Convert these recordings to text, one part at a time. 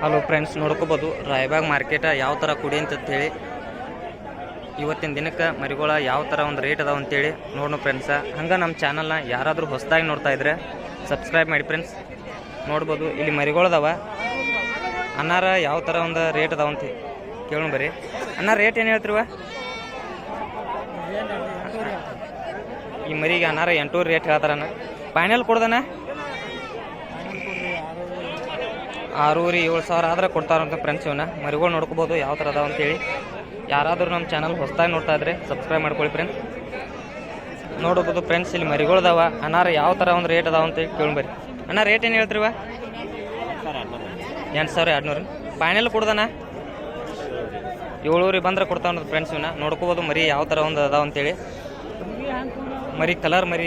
Hello friends ನೋಡ್ಕೋಬೋದು. ರಾಯಬಾಗ್ ಮಾರ್ಕೆಟ ಯಾವ ಥರ ಕುಡಿ ಅಂತ ಹೇಳಿ ಇವತ್ತಿನ ದಿನಕ್ಕೆ ಮರಿಗೋಳ ಯಾವ ಥರ ಒಂದು ರೇಟ್ ಅದಾವ ಅಂತೇಳಿ ನೋಡೋಣ ಫ್ರೆಂಡ್ಸ ಹಂಗೆ ನಮ್ಮ ಚಾನಲ್ನ ಯಾರಾದರೂ ಹೊಸದಾಗಿ ನೋಡ್ತಾ ಇದ್ರೆ ಸಬ್ಸ್ಕ್ರೈಬ್ ಮಾಡಿ ಫ್ರೆಂಡ್ಸ್ ನೋಡ್ಬೋದು, ಇಲ್ಲಿ ಮರಿಗಳದಾವ ಅನ್ನಾರ ಯಾವ ಥರ ಒಂದು ರೇಟ್ ಅದಾವ ಅಂತ ಕೇಳೋಣ ಬರ್ರಿ. ಅನ್ನ ರೇಟ್ ಏನು ಹೇಳ್ತಿರುವ? ಈ ಮರಿಗೆ ಅನ್ನಾರ ಎಂಟೂರು ರೇಟ್ ಹೇಳ್ತಾರಣ್ಣ ಫೈನಲ್ ಕೊಡ್ದಣ್ಣ ಆರೂರಿ ಏಳು ಸಾವಿರ ಆದ್ರೆ ಕೊಡ್ತಾರಂತ ಫ್ರೆಂಡ್ಸ್ ಇವನ್ನ ಮರಿಗಳು ನೋಡ್ಕೋಬೋದು ಯಾವ ಥರ ಅದಾವ ಅಂತೇಳಿ ಯಾರಾದರೂ ನಮ್ಮ ಚಾನಲ್ ಹೊಸದಾಗಿ ನೋಡ್ತಾ ಇದ್ರೆ ಸಬ್ಸ್ಕ್ರೈಬ್ ಮಾಡ್ಕೊಳ್ಳಿ ಫ್ರೆಂಡ್ಸ್ ನೋಡ್ಬೋದು ಫ್ರೆಂಡ್ಸ್ ಇಲ್ಲಿ ಮರಿಗಳದಾವ ಅನಾರ ಯಾವ ಥರ ಒಂದು ರೇಟ್ ಅದಾವ ಅಂತ ಕೇಳ್ಬರಿ ಅಣ್ಣ ರೇಟ್ ಏನು ಹೇಳ್ತೀರಿವ? ಎಂಟು ಸಾವಿರ ಎರಡುನೂರು. ಫೈನಲ್ ಕೊಡ್ದಣ್ಣ? ಏಳೂರಿಗೆ ಬಂದ್ರೆ ಕೊಡ್ತಾವ ಫ್ರೆಂಡ್ಸ್ ಇವನ್ನ ನೋಡ್ಕೋಬೋದು ಮರಿ ಯಾವ ಥರ ಒಂದು ಅದಾವ ಅಂತೇಳಿ ಮರಿ ಕಲರ್ ಮರಿ,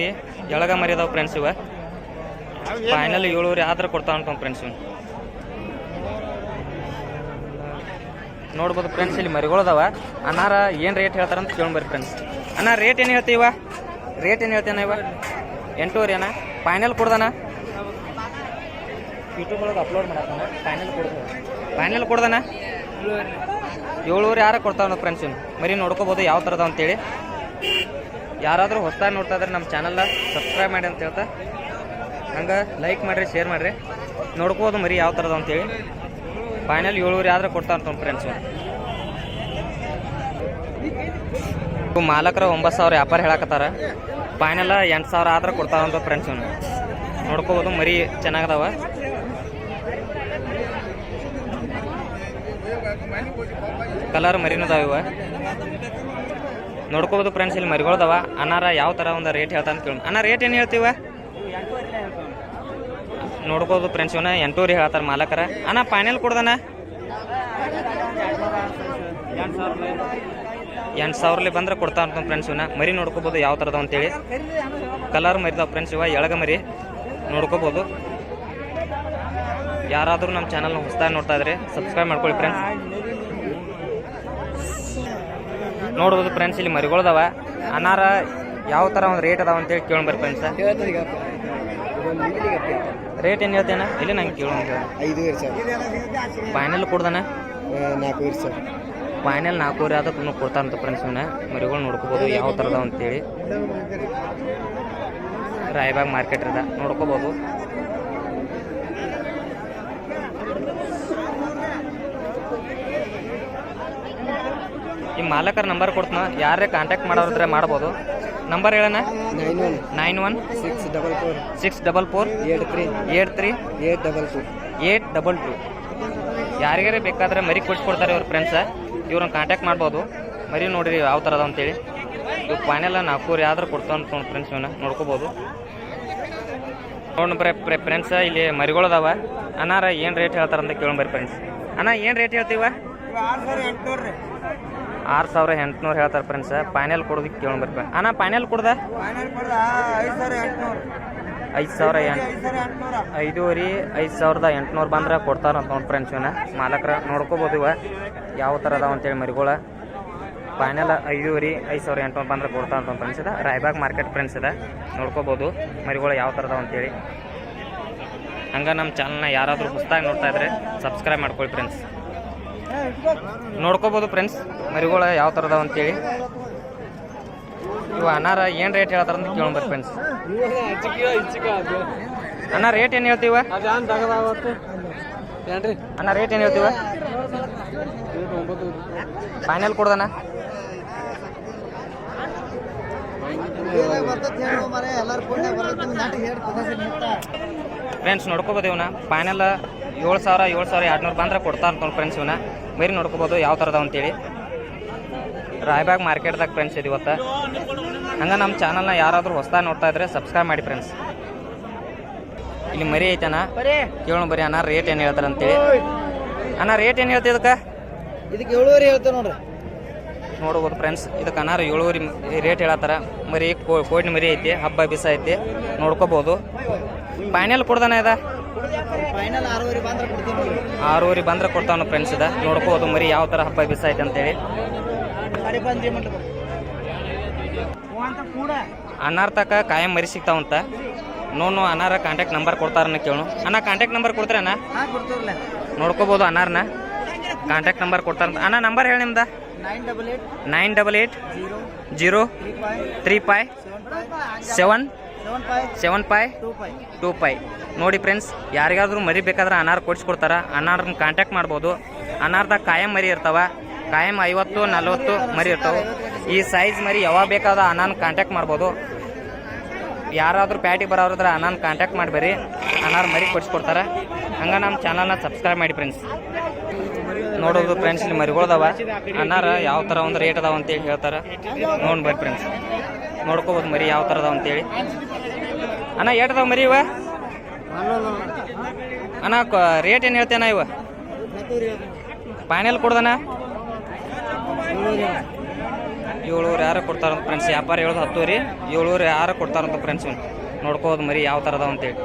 ಎಳಗ ಮರಿ ಅದಾವ ಫ್ರೆಂಡ್ಸ್ ಇವ. ಫೈನಲ್ ಏಳೂರಿ ಆದ್ರೆ ಕೊಡ್ತಾವ ಅಂತ ಫ್ರೆಂಡ್ಸ್ ಇವ್ನು. ನೋಡ್ಬೋದು ಫ್ರೆಂಡ್ಸ್ ಇಲ್ಲಿ ಮರಿಗಳದಾವ. ಅನ್ನಾರ ಏನು ರೇಟ್ ಹೇಳ್ತಾರೆ ಅಂತ ಕೇಳಿ ಬರ್ರಿ ಫ್ರೆಂಡ್ಸ್ ಅಣ್ಣ ರೇಟ್ ಏನು ಹೇಳ್ತೀವ ರೇಟ್ ಏನು ಹೇಳ್ತೇನೆ ಇವ? ಎಂಟೂವರೆ ಅಣ್ಣ ಫೈನಲ್ ಕೊಡ್ದಣ್ಣ ಯೂಟ್ಯೂಬ್ ಒಳಗೆ ಅಪ್ಲೋಡ್ ಮಾಡ್ತಾನೆ ಫೈನಲ್ ಕೊಡ್ತಾನೆ. ಫೈನಲ್ ಕೊಡ್ದಣ್ಣ ಏಳುವರೆ ಯಾರು ಕೊಡ್ತಾವ ಫ್ರೆಂಡ್ಸ್ ಇವ್ನು. ಮರಿ ನೋಡ್ಕೋಬೋದು ಯಾವ ಥರದ ಅಂತೇಳಿ. ಯಾರಾದರೂ ಹೊಸದಾಗಿ ನೋಡ್ತಾ ಇದ್ರೆ ನಮ್ಮ ಚಾನಲ್ನ ಸಬ್ಸ್ಕ್ರೈಬ್ ಮಾಡಿ ಅಂತ ಹೇಳ್ತಾ. ಹಂಗೆ ಲೈಕ್ ಮಾಡಿರಿ ಶೇರ್ ಮಾಡಿರಿ. ನೋಡ್ಕೋಬೋದು ಮರಿ ಯಾವ ಥರದ ಅಂತೇಳಿ. ಫೈನಲ್ ಏಳುವರೆ ಆದ್ರೆ ಅಂತ ಫ್ರೆಂಡ್ಸ್ ಮಾಲಕರ ಒಂಬತ್ತು ಸಾವಿರ ವ್ಯಾಪಾರ ಹೇಳಕತ್ತಾರ. ಫೈನಲ್ ಎಂಟು ಸಾವಿರ ಆದ್ರೆ ಕೊಡ್ತಾವಂತ ಫ್ರೆಂಡ್ಸ್ ಇವನು ನೋಡ್ಕೋಬೋದು, ಮರಿ ಚೆನ್ನಾಗದಾವ. ಕಲರ್ ಮರಿನದಾವ ಇವ. ನೋಡ್ಕೋಬೋದು ಫ್ರೆಂಡ್ಸ್ ಇಲ್ಲಿ ಮರಿಗಳದಾವ. ಅನಾರ ಯಾವ ಥರ ಒಂದು ರೇಟ್ ಹೇಳ್ತಾ ಅಂತ ಕೇಳಿ ಅಣ್ಣ ರೇಟ್ ಏನು ಹೇಳ್ತೀವ? ನೋಡ್ಕೋದು ಫ್ರೆಂಡ್ಸ್ ಇವನ ಎಂಟೂರಿ ಹೇಳ್ತಾರೆ ಮಾಲಕರ. ಅಣ್ಣ ಫೈನಲ್ ಕೊಡ್ದಣ್ಣ? ಎಂಟು ಸಾವಿರಲಿ ಬಂದ್ರೆ ಕೊಡ್ತಾ ಅಂತ ಫ್ರೆಂಡ್ಸ್ ಇವನ. ಮರಿ ನೋಡ್ಕೋಬೋದು ಯಾವ ಥರದ ಅಂತೇಳಿ. ಕಲರ್ ಮರಿದಾವೆ ಫ್ರೆಂಡ್ಸ್ ಇವ, ಎಳಗ ಮರಿ. ನೋಡ್ಕೋಬೋದು. ಯಾರಾದರೂ ನಮ್ಮ ಚಾನಲ್ನ ಹೊಸದಾಗಿ ನೋಡ್ತಾ ಇದ್ರೆ ಸಬ್ಸ್ಕ್ರೈಬ್ ಮಾಡ್ಕೊಳ್ಳಿ ಫ್ರೆಂಡ್ಸ್ ನೋಡ್ಬೋದು ಫ್ರೆಂಡ್ಸ್ ಇಲ್ಲಿ ಮರಿಗಳದಾವ ಅನಾರ ಯಾವ ಥರ ಒಂದು ರೇಟ್ ಅದಾವ ಅಂತೇಳಿ ಬರ್ ಫ್ರೆಂಡ್ಸ್ ರೇಟ್ ಏನು ಹೇಳ್ತೇನೆ ಇಲ್ಲಿ ನಂಗೆ ಕೇಳೋಣ ಐದುವರೆ ಸರ್. ಫೈನಲ್ ಕೊಡ್ದನ ನಾಲ್ಕೂವರೆ ಸಾವಿರ ಫೈನಲ್ ನಾಲ್ಕೂವರೆ ಅದಕ್ಕೂ ಕೊಡ್ತಾರಂತ ಫ್ರೆಂಡ್ಸ್ ಮನೆ ಮರಿಗಳು ನೋಡ್ಕೋಬೋದು ಯಾವ ಥರದ ಅಂತೇಳಿ. ರಾಯಬಾಗ್ ಮಾರ್ಕೆಟ್ ಅದ ನೋಡ್ಕೋಬೋದು. ಈ ಮಾಲಕರ ನಂಬರ್ ಕೊಡ್ತಾನ. ಯಾರೇ ಕಾಂಟ್ಯಾಕ್ಟ್ ಮಾಡೋರಿದ್ರೆ ಮಾಡ್ಬೋದು. Number ಹೇಳಣ್ಣ? Nine one. Nine one. Six double four. Six double four. Eight three. Eight three. Eight double two. Eight double two. ಯಾರಿಗಾರೆ ಬೇಕಾದ್ರೆ ಮರಿ ಕೊಡ್ತಾರೆ ಇವ್ರ ಫ್ರೆಂಡ್ಸ ಇವ್ರನ್ನ ಕಾಂಟ್ಯಾಕ್ಟ್ ಮಾಡ್ಬೋದು. ಮರಿ ನೋಡಿರಿ ಯಾವ ಥರ ಅದ ಅಂತೇಳಿ. ಇವು ಫೈನಲ್ ನಾಲ್ಕೂರು ಯಾವ್ದಾರು ಕೊಡ್ತಾವ ಅಂತ ನೋಡಿ ಫ್ರೆಂಡ್ಸ್ ಇವನ್ನ ನೋಡ್ಕೋಬೋದು. ನೋಡಿ ಬರೀ ಫ್ರೆಂಡ್ಸ ಇಲ್ಲಿ ಮರಿಗಳದಾವ. ಅನಾರ ಏನು ರೇಟ್ ಹೇಳ್ತಾರಂತ ಅಂತ ಕೇಳೋಣ ಫ್ರೆಂಡ್ಸ್ ಅಣ್ಣ ಏನು ರೇಟ್ ಹೇಳ್ತೀವ? ಆರು ಸಾವಿರ ಎಂಟುನೂರು ಹೇಳ್ತಾರೆ ಫ್ರೆಂಡ್ಸ್ ಫೈನಲ್ ಕೊಡೋದಕ್ಕೆ ಕೇಳೋಣ ಬರ್ರಿ ಅಣ್ಣ ಫೈನಲ್ ಕೊಡ್ದ? ಐದು ಸಾವಿರ ಎಂಟು ಐದೂವರೆ ಐದು ಸಾವಿರದ ಎಂಟುನೂರು ಬಂದ್ರೆ ಕೊಡ್ತಾರಂತ ನೋಡಿ ಫ್ರೆಂಡ್ಸ್ ಇವನ್ನ ಮಾಲಕರ ನೋಡ್ಕೋಬೋದು ಇವ. ಯಾವ ಥರ ಅದಾವ ಅಂತೇಳಿ ಮರಿಗಳ. ಫೈನಲ್ ಐದೂವರೆ ಐದು ಸಾವಿರ ಎಂಟುನೂರು ಬಂದ್ರೆ ಕೊಡ್ತಾರಂತ ಫ್ರೆಂಡ್ಸ್ ಇದೆ. ರಾಯ್ಬಾಗ್ ಮಾರ್ಕೆಟ್ ಫ್ರೆಂಡ್ಸ್ ಇದೆ. ನೋಡ್ಕೋಬೋದು ಮರಿಗಳು ಯಾವ ಥರ ಅದಾವ ಅಂತೇಳಿ. ಹಂಗೆ ನಮ್ಮ ಚಾನಲ್ನ ಯಾರಾದರೂ ಹೊಸ್ದಾಗಿ ನೋಡ್ತಾ ಇದ್ರೆ ಸಬ್ಸ್ಕ್ರೈಬ್ ಮಾಡ್ಕೊಳ್ಳಿ ಫ್ರೆಂಡ್ಸ್ ನೋಡ್ಕೋಬೋದು ಫ್ರೆಂಡ್ಸ್ ಮರಿಗಳು ಯಾವ ಥರ ಅದಾವ ಅಂತೇಳಿ. ಇವು ಅನಾರ ಏನು ರೇಟ್ ಹೇಳ್ತಾರ ಅಂತ ಕೇಳೋಣ ಫ್ರೆಂಡ್ಸ್ ಅಣ್ಣ ರೇಟ್ ಏನು ಹೇಳ್ತೀವ? ಅಣ್ಣ ರೇಟ್ ಏನು ಹೇಳ್ತೀವ? ಫೈನಲ್ ಕೊಡ್ದಣ್ಣ. ಫ್ರೆಂಡ್ಸ್ ನೋಡ್ಕೋಬೋದು ಇವನ್ನ ಫೈನಲ್ ಏಳು ಸಾವಿರ ಏಳು ಸಾವಿರ ಎರಡುನೂರು ಬಂದ್ರೆ ಕೊಡ್ತಾರೆ ನೋಡಿ ಫ್ರೆಂಡ್ಸ್ ಇವನ್ನ ಮರಿ ನೋಡ್ಕೋಬೋದು ಯಾವ ಥರದ ಅಂತೇಳಿ. ರಾಯಬಾಗ್ ಮಾರ್ಕೆಟ್ದಾಗ ಫ್ರೆಂಡ್ಸ್ ಇದು ಇವತ್ತು. ಹಂಗೆ ನಮ್ಮ ಚಾನಲ್ನ ಯಾರಾದರೂ ಹೊಸ್ದಾಗಿ ನೋಡ್ತಾ ಇದ್ರೆ ಸಬ್ಸ್ಕ್ರೈಬ್ ಮಾಡಿ ಫ್ರೆಂಡ್ಸ್ ಇಲ್ಲಿ ಮರಿ ಐತಣ್ಣ. ಕೇಳೋಣ ಬರೀ ಅಣ್ಣ ರೇಟ್ ಏನು ಹೇಳ್ತಾರೆ ಅಂತೇಳಿ. ಅಣ್ಣ ರೇಟ್ ಏನು ಹೇಳ್ತಿ ಇದಕ್ಕೆ? ಇದಕ್ಕೆ ಏಳುವರೆ ಹೇಳ್ತೇವೆ ನೋಡ್ರಿ. ನೋಡ್ಬೋದು ಫ್ರೆಂಡ್ಸ್ ಇದಕ್ಕೆ ಅನಾರು ಏಳುವರಿ ರೇಟ್ ಹೇಳತ್ತಾರ. ಮರಿ ಕೋಡಿನ ಮರಿ ಐತಿ ಹಬ್ಬ ಬಿಸ ಐತಿ ನೋಡ್ಕೋಬೋದು. ಫೈನಲ್ ಕೊಡ್ದಾನ ಇದ? ಆರೂವರೆ ಬಂದ್ರೆ ಕೊಡ್ತಾವ ಫ್ರೆಂಡ್ಸ್ ಇದ. ನೋಡ್ಕೋದು ಮರಿ ಯಾವ ಥರ ಹಬ್ಬ ಬಿಸ ಐತೆ ಅಂತೇಳಿ ಅನ್ನಾರ್ ತಕ ಕಾಯಂ ಮರಿ ಸಿಗ್ತಾವಂತ. ನೋನು ಅನಾರ ಕಾಂಟ್ಯಾಕ್ಟ್ ನಂಬರ್ ಕೊಡ್ತಾರನ್ನ ಕೇಳು. ಅಣ್ಣ ಕಾಂಟ್ಯಾಕ್ಟ್ ನಂಬರ್ ಕೊಡ್ತೀರಣ್ಣ ನೋಡ್ಕೋಬೋದು ಅನ್ನಾರನ್ನ ಕಾಂಟ್ಯಾಕ್ಟ್ ನಂಬರ್ ಕೊಡ್ತಾರಂತ. ಅಣ್ಣ ನಂಬರ್ ಹೇಳಿ ನಿಮ್ದು. Nine double eight zero zero three five three five seven seven five two five ನೋಡಿ ಫ್ರೆಂಡ್ಸ್ ಯಾರಿಗಾದ್ರೂ ಮರಿ ಬೇಕಾದ್ರೆ ಅನಾರ್ ಕೊಡಿಸ್ಕೊಡ್ತಾರೆ. ಅನಾರ್ನ ಕಾಂಟ್ಯಾಕ್ಟ್ ಮಾಡ್ಬೋದು. ಅನಾರ್ದಾಗ ಕಾಯಂ ಮರಿ ಇರ್ತಾವೆ. ಕಾಯಂ ಐವತ್ತು ನಲ್ವತ್ತು ಮರಿ ಇರ್ತಾವೆ. ಈ ಸೈಜ್ ಮರಿ ಯಾವಾಗ ಬೇಕಾದ ಅನಾನ್ ಕಾಂಟ್ಯಾಕ್ಟ್ ಮಾಡ್ಬೋದು. ಯಾರಾದರೂ ಪ್ಯಾಟಿಗೆ ಬರೋರಿದ್ರೆ ಅನಾನ್ ಕಾಂಟ್ಯಾಕ್ಟ್ ಮಾಡಬೇರಿ ಅನಾರ್ ಮರಿ ಕೊಡಿಸ್ಕೊಡ್ತಾರೆ. ಹಂಗೆ ನಮ್ಮ ಚಾನಲ್ನ ಸಬ್ಸ್ಕ್ರೈಬ್ ಮಾಡಿ ಫ್ರೆಂಡ್ಸ್ ನೋಡೋದು ಫ್ರೆಂಡ್ಸ್ ಇಲ್ಲಿ ಮರಿಗಳದಾವ ಅನಾರ ಯಾವ ಥರ ಒಂದು ರೇಟ್ ಅದಾವ ಅಂತೇಳಿ ಹೇಳ್ತಾರೆ. ನೋಡಿ ಬರ್ರಿ ಫ್ರೆಂಡ್ಸ್ ನೋಡ್ಕೋಬೋದು ಮರಿ ಯಾವ ಅದಾವ ಅಂತೇಳಿ. ಅಣ್ಣ ಏಟದ ಮರಿ ಇವ? ಅಣ್ಣ ರೇಟ್ ಏನು ಹೇಳ್ತೇನ ಇವ? ಫೈನಲ್ ಕೊಡ್ದನ ಏಳೂರು ಯಾರು ಕೊಡ್ತಾರಂತ ಫ್ರೆಂಡ್ಸ್ ವ್ಯಾಪಾರ ಹೇಳೋದು ಹತ್ತುವರಿ ಏಳೂರು ಯಾರು ಕೊಡ್ತಾರಂತ ಫ್ರೆಂಡ್ಸ್ ನೋಡ್ಕೋಬೋದು ಮರಿ ಯಾವ ಥರ ಅದಾವ ಅಂತೇಳಿ.